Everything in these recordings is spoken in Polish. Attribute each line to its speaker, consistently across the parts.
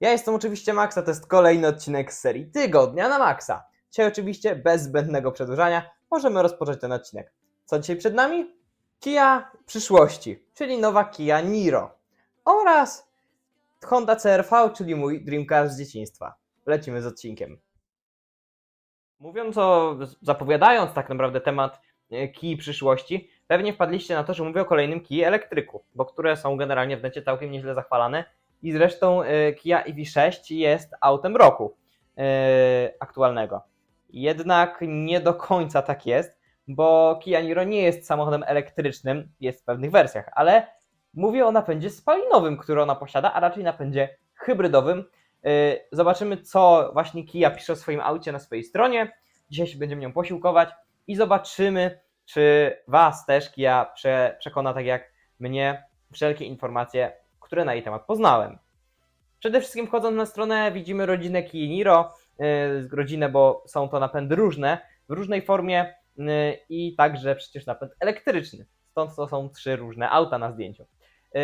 Speaker 1: Ja jestem oczywiście Max, a to jest kolejny odcinek z serii Tygodnia na Maxa. Dzisiaj oczywiście bez zbędnego przedłużania możemy rozpocząć ten odcinek. Co dzisiaj przed nami? Kia przyszłości, czyli nowa Kia Niro oraz Honda CRV, czyli mój dream car z dzieciństwa. Lecimy z odcinkiem. Mówiąc o, zapowiadając tak naprawdę temat e, Kii przyszłości, pewnie wpadliście na to, że mówię o kolejnym Kii elektryku, bo które są generalnie w necie całkiem nieźle zachwalane i zresztą e, Kia EV6 jest autem roku e, aktualnego. Jednak nie do końca tak jest, bo Kia Niro nie jest samochodem elektrycznym, jest w pewnych wersjach, ale mówię o napędzie spalinowym, który ona posiada, a raczej napędzie hybrydowym. E, Zobaczymy, co właśnie Kia pisze o swoim aucie na swojej stronie. Dzisiaj się będziemy nią posiłkować i zobaczymy, czy Was też Kia prze, przekona tak jak mnie wszelkie informacje, które na jej temat poznałem. Przede wszystkim wchodząc na stronę widzimy rodzinę Kia Niro, yy, rodzinę, bo są to napędy różne, w różnej formie yy, i także przecież napęd elektryczny. Stąd to są trzy różne auta na zdjęciu. Yy,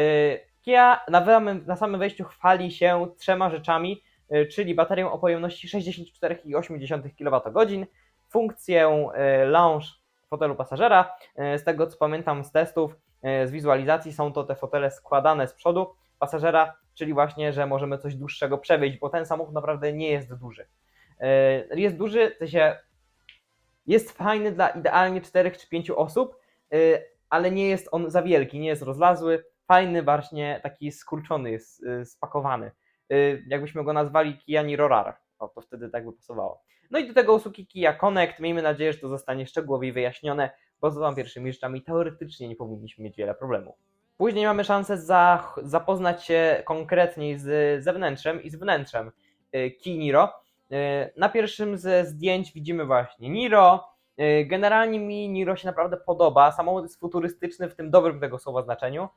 Speaker 1: Kia na, samym- wejściu chwali się trzema rzeczami, czyli baterią o pojemności 64,8 kWh, funkcję lounge fotelu pasażera. Z tego co pamiętam z testów, z wizualizacji są to te fotele składane z przodu pasażera, czyli właśnie, że możemy coś dłuższego przewieźć, bo ten samochód naprawdę nie jest duży. Yy, Jest duży, w sensie jest fajny dla idealnie 4 czy 5 osób, yy, ale nie jest on za wielki, nie jest rozlazły, fajny, właśnie taki skurczony jest, spakowany. Jakbyśmy go nazwali Kia Niro Rar, o, to wtedy tak by pasowało. No i do tego usługi Kia Connect, miejmy nadzieję, że to zostanie szczegółowiej wyjaśnione, z dwoma pierwszymi rzeczami teoretycznie nie powinniśmy mieć wiele problemów. Później mamy szansę za, zapoznać się konkretniej z zewnętrzem i z wnętrzem y, Kia Niro. Y, Na pierwszym ze zdjęć widzimy właśnie Niro. Y, Generalnie mi Niro się naprawdę podoba. Samochód jest futurystyczny w tym dobrym tego słowa znaczeniu.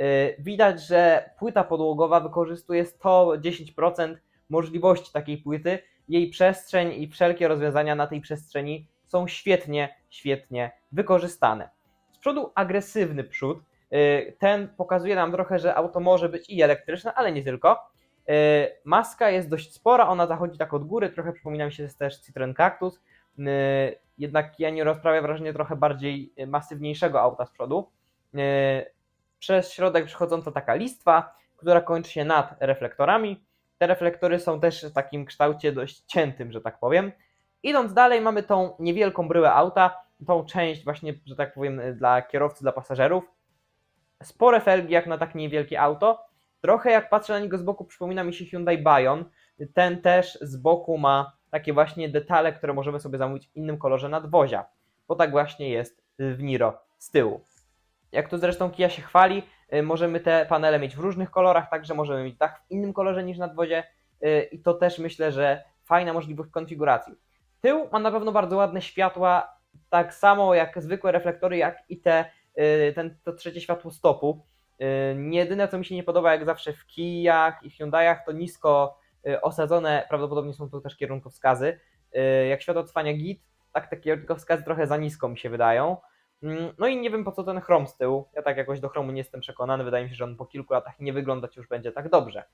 Speaker 1: Y, Widać, że płyta podłogowa wykorzystuje 110% możliwości takiej płyty. Jej przestrzeń i wszelkie rozwiązania na tej przestrzeni są świetnie, świetnie wykorzystane. Z przodu agresywny przód. Y, Ten pokazuje nam trochę, że auto może być i elektryczne, ale nie tylko. Y, Maska jest dość spora, ona zachodzi tak od góry, trochę przypomina mi się też Citroen Cactus. Y, Jednak ja nie rozprawia wrażenie trochę bardziej masywniejszego auta z przodu. Przez środek przechodząca taka listwa, która kończy się nad reflektorami. Te reflektory są też w takim kształcie dość ciętym, że tak powiem. Idąc dalej, mamy tą niewielką bryłę auta, tą część właśnie, że tak powiem, dla kierowcy, dla pasażerów. Spore felgi jak na tak niewielkie auto. Trochę jak patrzę na niego z boku, przypomina mi się Hyundai Bayon. Ten też z boku ma takie właśnie detale, które możemy sobie zamówić w innym kolorze nadwozia, bo tak właśnie jest w Niro z tyłu. Jak tu zresztą Kia się chwali, y, możemy te panele mieć w różnych kolorach, także możemy mieć dach w innym kolorze niż nadwozie y, i to też myślę, że fajna możliwość konfiguracji. Tył ma na pewno bardzo ładne światła, tak samo jak zwykłe reflektory, jak i te, y, ten, to trzecie światło stopu. Y, Jedyne co mi się nie podoba, jak zawsze w Kijach i Hyundaiach, to nisko y, osadzone, prawdopodobnie są tu też kierunkowskazy. Jak światło trwania git, tak te kierunkowskazy trochę za nisko mi się wydają. Mm, No i nie wiem po co ten chrom z tyłu. Ja tak jakoś do chromu nie jestem przekonany. Wydaje mi się, że on po kilku latach nie wyglądać już będzie tak dobrze.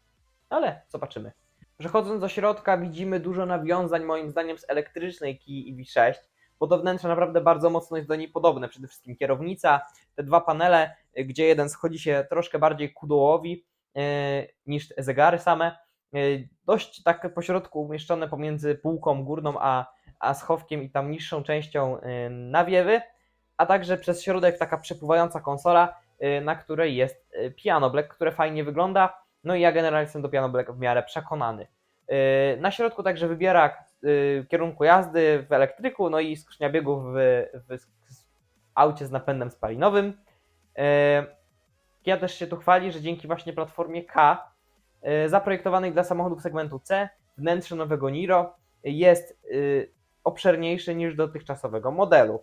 Speaker 1: Ale zobaczymy. Przechodząc do środka widzimy dużo nawiązań moim zdaniem z elektrycznej Kii EV6, bo to wnętrze naprawdę bardzo mocno jest do niej podobne. Przede wszystkim kierownica, te dwa panele, gdzie jeden schodzi się troszkę bardziej ku dołowi yy, niż zegary same. Yy, Dość tak pośrodku umieszczone pomiędzy półką górną a, a schowkiem i tam niższą częścią yy, nawiewy, a także przez środek taka przepływająca konsola, na której jest piano black, które fajnie wygląda. No i ja generalnie jestem do piano black w miarę przekonany. Yy, Na środku także wybierak yy, kierunku jazdy w elektryku, no i skrzynia biegów w, w, w aucie z napędem spalinowym. Yy, Kia też się tu chwali, że dzięki właśnie platformie K, zaprojektowanej dla samochodów segmentu C, wnętrze nowego Niro jest obszerniejsze niż dotychczasowego modelu.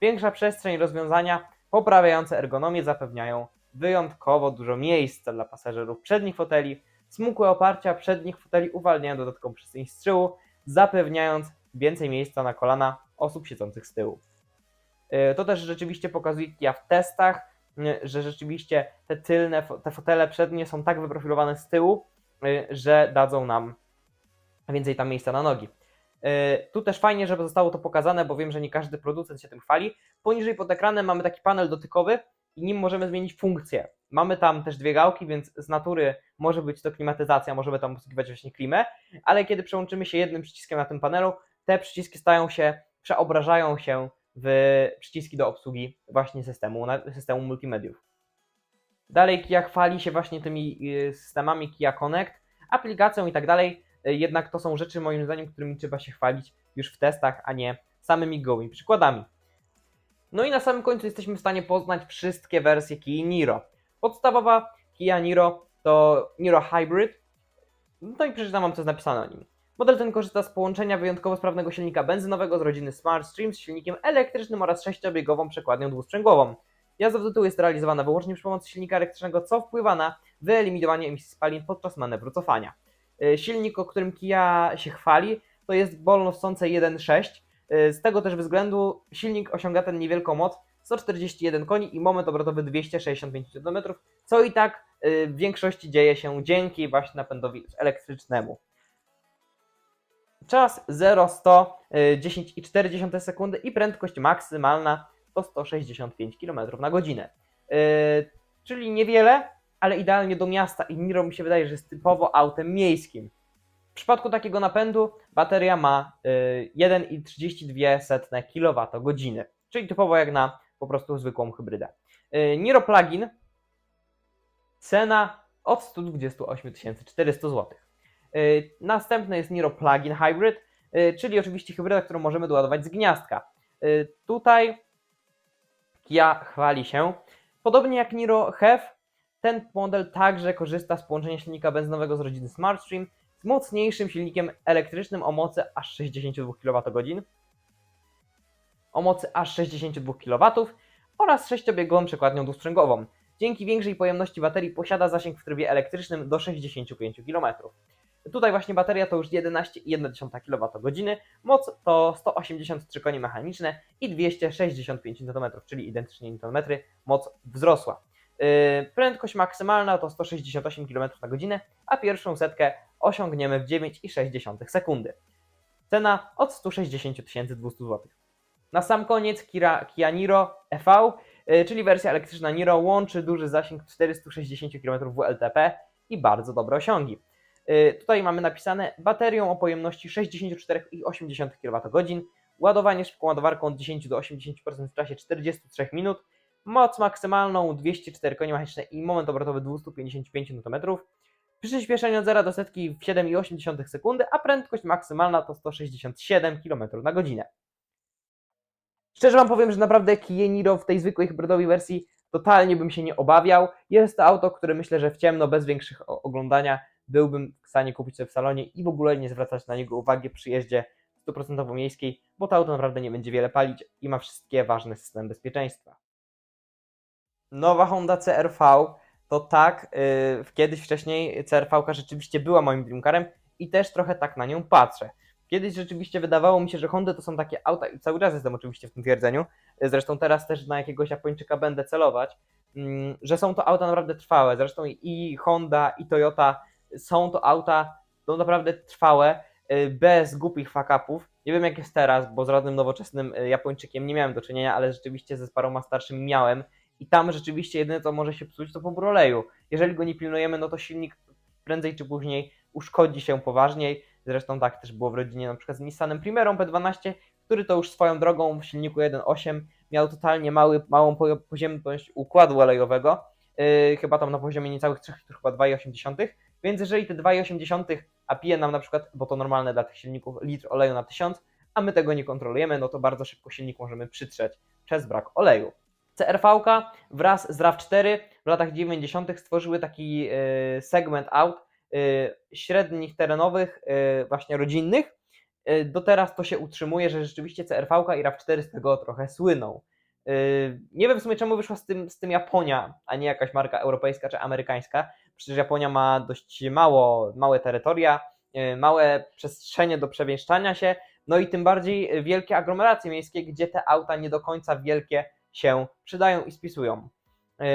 Speaker 1: Większa przestrzeń rozwiązania poprawiające ergonomię zapewniają wyjątkowo dużo miejsca dla pasażerów przednich foteli. Smukłe oparcia przednich foteli uwalniają dodatkową przestrzeń z tyłu, zapewniając więcej miejsca na kolana osób siedzących z tyłu. Yy, To też rzeczywiście pokazuje Kia w testach, yy, że rzeczywiście te tylne, te fotele przednie są tak wyprofilowane z tyłu, y, że dadzą nam więcej tam miejsca na nogi. Tu też fajnie, żeby zostało to pokazane, bo wiem, że nie każdy producent się tym chwali. Poniżej pod ekranem mamy taki panel dotykowy i nim możemy zmienić funkcję. Mamy tam też dwie gałki, więc z natury może być to klimatyzacja, możemy tam posługiwać właśnie klimę, ale kiedy przełączymy się jednym przyciskiem na tym panelu, te przyciski stają się, przeobrażają się w przyciski do obsługi właśnie systemu, systemu multimediów. Dalej Kia chwali się właśnie tymi y, systemami Kia Connect, aplikacją i tak dalej, y, jednak to są rzeczy moim zdaniem, którymi trzeba się chwalić już w testach, a nie samymi gołymi przykładami. No i na samym końcu jesteśmy w stanie poznać wszystkie wersje Kia Niro. Podstawowa Kia Niro to Niro Hybrid. No i przeczytam wam, co jest napisane o nim. Model ten korzysta z połączenia wyjątkowo sprawnego silnika benzynowego z rodziny Smart Stream z silnikiem elektrycznym oraz sześciobiegową przekładnią dwusprzęgłową. Jazda do tyłu jest realizowana wyłącznie przy pomocy silnika elektrycznego, co wpływa na wyeliminowanie emisji spalin podczas manewru cofania. Yy, Silnik, o którym Kia się chwali, to jest bolnosące 1.6. Yy, Z tego też względu silnik osiąga ten niewielką moc 141 koni i moment obrotowy 265 Nm, co i tak yy, w większości dzieje się dzięki właśnie napędowi elektrycznemu. Czas 0-100 yy, 10,4 sekundy i prędkość maksymalna to 165 km na godzinę. Yy, czyli niewiele, ale idealnie do miasta i Niro mi się wydaje, że jest typowo autem miejskim. W przypadku takiego napędu bateria ma yy, 1,32 kWh, czyli typowo jak na po prostu zwykłą hybrydę. Yy, Niro Plug-in cena od 128 400 zł. Następny jest Niro Plug-in Hybrid, yy, czyli oczywiście hybryda, którą możemy doładować z gniazdka. Tutaj Kia chwali się. Podobnie jak Niro HEV, ten model także korzysta z połączenia silnika benzynowego z rodziny SmartStream z mocniejszym silnikiem elektrycznym o mocy aż 62 kWh, o mocy aż 62 kW oraz sześciobiegową przekładnią dwusprzęgową. Dzięki większej pojemności baterii posiada zasięg w trybie elektrycznym do 65 km. Tutaj właśnie bateria to już 11,1 kWh, moc to 183 konie mechaniczne i 265 Nm, czyli identycznie Nm, moc wzrosła. Yy, Prędkość maksymalna to 168 km na godzinę, a pierwszą setkę osiągniemy w 9,6 sekundy. Cena od 160 200 zł. Na sam koniec Kira, Kia Niro EV, yy, czyli wersja elektryczna Niro, łączy duży zasięg 460 km WLTP i bardzo dobre osiągi. Yy, Tutaj mamy napisane baterią o pojemności 64,8 kWh, ładowanie szybką ładowarką od 10 do 80% w czasie 43 minut, moc maksymalną 204 konie i moment obrotowy 255 Nm, przyspieszenie od 0 do setki w 7,8 sekundy, a prędkość maksymalna to 167 km na godzinę. Szczerze Wam powiem, że naprawdę Kia Niro w tej zwykłej hybrydowej wersji totalnie bym się nie obawiał. Jest to auto, które myślę, że w ciemno, bez większych oglądania byłbym w stanie kupić sobie w salonie i w ogóle nie zwracać na niego uwagi przy jeździe 100% miejskiej, bo to auto naprawdę nie będzie wiele palić i ma wszystkie ważne systemy bezpieczeństwa. Nowa Honda CRV to tak, yy, kiedyś wcześniej CRV rzeczywiście była moim dreamcarem i też trochę tak na nią patrzę. Kiedyś rzeczywiście wydawało mi się, że Hondy to są takie auta i cały czas jestem oczywiście w tym twierdzeniu, yy, zresztą teraz też na jakiegoś Japończyka będę celować, mm, że są to auta naprawdę trwałe. Zresztą i Honda i Toyota są to auta no naprawdę trwałe, y, bez głupich fuck-upów. Nie wiem jak jest teraz, bo z żadnym nowoczesnym y, Japończykiem nie miałem do czynienia, ale rzeczywiście ze paroma starszymi miałem i tam rzeczywiście jedyne co może się psuć to pobór oleju. Jeżeli go nie pilnujemy, no to silnik prędzej czy później uszkodzi się poważniej. Zresztą tak też było w rodzinie na przykład z Nissanem Primerą P12, który to już swoją drogą w silniku 1.8 miał totalnie mały, małą po- poziętność układu olejowego, yy, chyba tam na poziomie niecałych 3 litrów, chyba 2,8, więc jeżeli te 2,8 a pije nam na przykład, bo to normalne dla tych silników, litr oleju na 1000, a my tego nie kontrolujemy, no to bardzo szybko silnik możemy przytrzeć przez brak oleju. CRV wraz z RAV4 w latach 90. stworzyły taki y, segment aut y, średnich terenowych, y, właśnie rodzinnych. Do teraz to się utrzymuje, że rzeczywiście CRV i RAV4 z tego trochę słyną. Nie wiem w sumie czemu wyszła z tym, z tym Japonia, a nie jakaś marka europejska czy amerykańska. Przecież Japonia ma dość mało, małe terytoria, małe przestrzenie do przemieszczania się, no i tym bardziej wielkie aglomeracje miejskie, gdzie te auta nie do końca wielkie się przydają i spisują. Yy,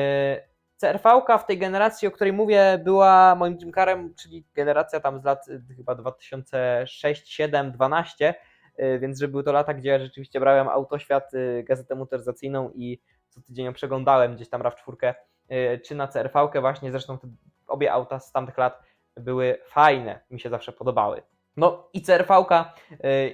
Speaker 1: CRV w tej generacji, o której mówię, była moim dreamcarem, czyli generacja tam z lat y, chyba 2006, 7, 12, y, więc że były to lata, gdzie ja rzeczywiście brałem Autoświat, y, gazetę motoryzacyjną i co tydzień ją przeglądałem gdzieś tam RAV4, y, czy na CRV właśnie, zresztą te obie auta z tamtych lat były fajne, mi się zawsze podobały. No i CRV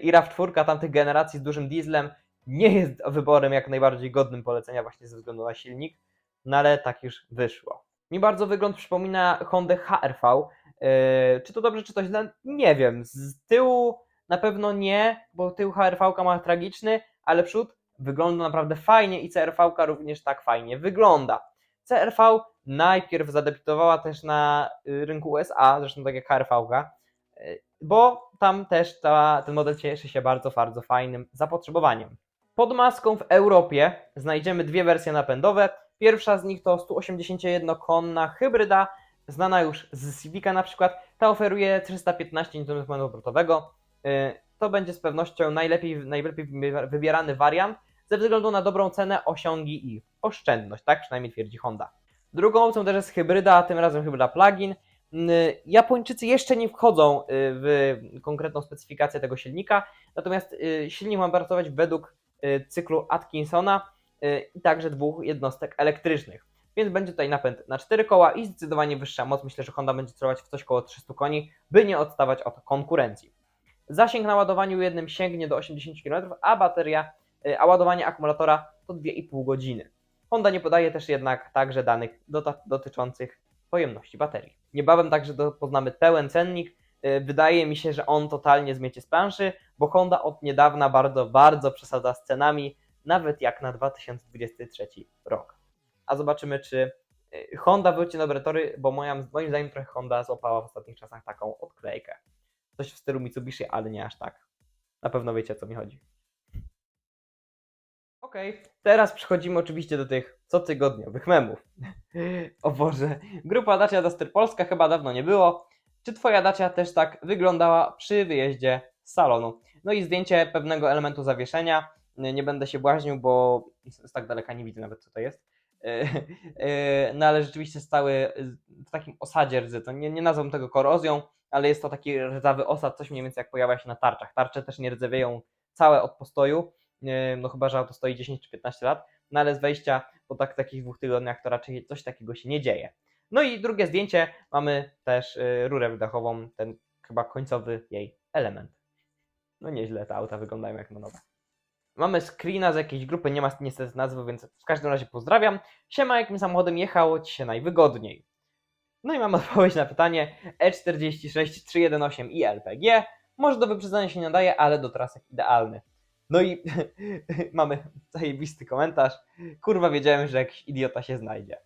Speaker 1: i RAV4 tamtych generacji z dużym dieslem nie jest wyborem jak najbardziej godnym polecenia właśnie ze względu na silnik, no ale tak już wyszło. Mi bardzo wygląd przypomina Honda HRV. Yy, czy to dobrze, czy to źle? Nie wiem. Z tyłu na pewno nie, bo tył HRV ma tragiczny, ale przód wygląda naprawdę fajnie i CRV również tak fajnie wygląda. CRV najpierw zadebiutowała też na y, rynku USA, zresztą tak jak HRV, y, bo tam też ta, ten model cieszy się bardzo, bardzo fajnym zapotrzebowaniem. Pod maską w Europie znajdziemy dwie wersje napędowe. Pierwsza z nich to 181-konna hybryda, znana już z Civica na przykład. Ta oferuje 315 Nm. Yy, To będzie z pewnością najlepiej, najlepiej wybierany wariant ze względu na dobrą cenę, osiągi i oszczędność, tak przynajmniej twierdzi Honda. Drugą opcją też jest hybryda, tym razem hybryda plug-in. Yy, Japończycy jeszcze nie wchodzą yy, w konkretną specyfikację tego silnika, natomiast silnik ma pracować według cyklu Atkinsona yy, i także dwóch jednostek elektrycznych. Więc będzie tutaj napęd na 4 koła i zdecydowanie wyższa moc. Myślę, że Honda będzie celować w coś koło 300 koni, by nie odstawać od konkurencji. Zasięg na ładowaniu jednym sięgnie do 80 km, a bateria, yy, a ładowanie akumulatora to 2,5 godziny. Honda nie podaje też jednak także danych dotyczących pojemności baterii. Niebawem także poznamy pełen cennik. Yy, Wydaje mi się, że on totalnie zmiecie z planszy, bo Honda od niedawna bardzo, bardzo przesadza z cenami, nawet jak na 2023 rok. A zobaczymy, czy yy, Honda wróci dobre tory, bo moja, moim zdaniem trochę Honda złapała w ostatnich czasach taką odklejkę. Coś w stylu Mitsubishi, ale nie aż tak. Na pewno wiecie, o co mi chodzi. Okej, teraz przechodzimy oczywiście do tych cotygodniowych memów. o Boże, grupa Dacia Duster Polska chyba dawno nie było. Czy twoja Dacia też tak wyglądała przy wyjeździe z salonu? No i zdjęcie pewnego elementu zawieszenia. Nie będę się błaźnił, bo z tak daleka nie widzę nawet co to jest. No ale rzeczywiście stały w takim osadzie rdzy. To nie, nie nazwę tego korozją, ale jest to taki rdzawy osad, coś mniej więcej jak pojawia się na tarczach. Tarcze też nie rdzewieją całe od postoju, Yy, no chyba, że auto stoi 10 czy 15 lat, no ale z wejścia po tak, takich dwóch tygodniach to raczej coś takiego się nie dzieje. No i drugie zdjęcie, mamy też yy, rurę wydechową, ten chyba końcowy jej element. No nieźle te auta wyglądają jak na nowe. Mamy screena z jakiejś grupy, nie ma niestety nazwy, więc w każdym razie pozdrawiam. Siema, jakim samochodem jechało Ci się najwygodniej? No i mam odpowiedź na pytanie E E46 318 i LPG. Może do wyprzedzania się nie nadaje, ale do trasek idealny. No i mamy zajebisty komentarz. Kurwa, wiedziałem, że jakiś idiota się znajdzie.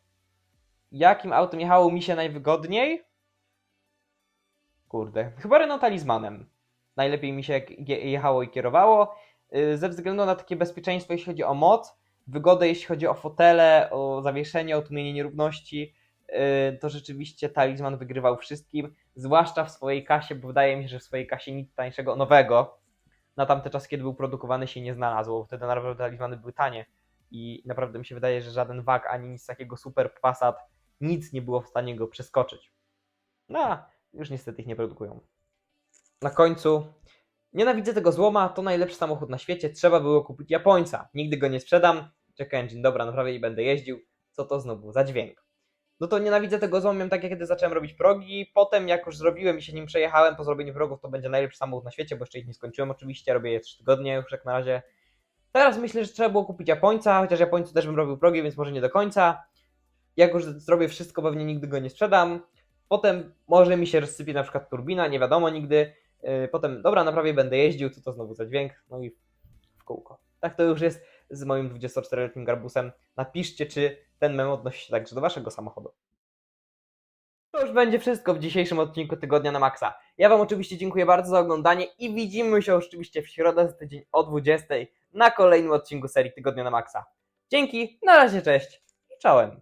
Speaker 1: Jakim autem jechało mi się najwygodniej? Kurde, chyba Renault Talismanem. Najlepiej mi się je- jechało i kierowało. Yy, Ze względu na takie bezpieczeństwo, jeśli chodzi o moc, wygodę, jeśli chodzi o fotele, o zawieszenie, o tłumienie nierówności, yy, to rzeczywiście Talisman wygrywał wszystkim, zwłaszcza w swojej kasie, bo wydaje mi się, że w swojej kasie nic tańszego nowego na tamte czas, kiedy był produkowany, się nie znalazło. Wtedy naprawdę talizmany były tanie i naprawdę mi się wydaje, że żaden WAG ani nic takiego super Passat, nic nie było w stanie go przeskoczyć. No, już niestety ich nie produkują. Na końcu, nienawidzę tego złoma, to najlepszy samochód na świecie, trzeba było kupić Japońca. Nigdy go nie sprzedam, czeka engine, dobra, naprawdę i będę jeździł. Co to znowu za dźwięk? No to nienawidzę tego złomem, tak jak kiedy zacząłem robić progi. Potem, jak już zrobiłem i się nim przejechałem po zrobieniu progów, to będzie najlepszy samochód na świecie, bo jeszcze ich nie skończyłem oczywiście. Robię je 3 tygodnie już jak na razie. Teraz myślę, że trzeba było kupić Japońca, chociaż Japońcu też bym robił progi, więc może nie do końca. Jak już zrobię wszystko, pewnie nigdy go nie sprzedam. Potem może mi się rozsypie na przykład turbina, nie wiadomo nigdy. Yy, Potem, dobra, naprawię, będę jeździł, co to znowu za dźwięk, no i w kółko. Tak to już jest z moim 24-letnim garbusem. Napiszcie, czy ten mem odnosi się także do waszego samochodu. To już będzie wszystko w dzisiejszym odcinku Tygodnia na Maxa. Ja Wam oczywiście dziękuję bardzo za oglądanie i widzimy się oczywiście w środę za tydzień o 20 na kolejnym odcinku serii Tygodnia na Maxa. Dzięki, na razie, cześć i czołem.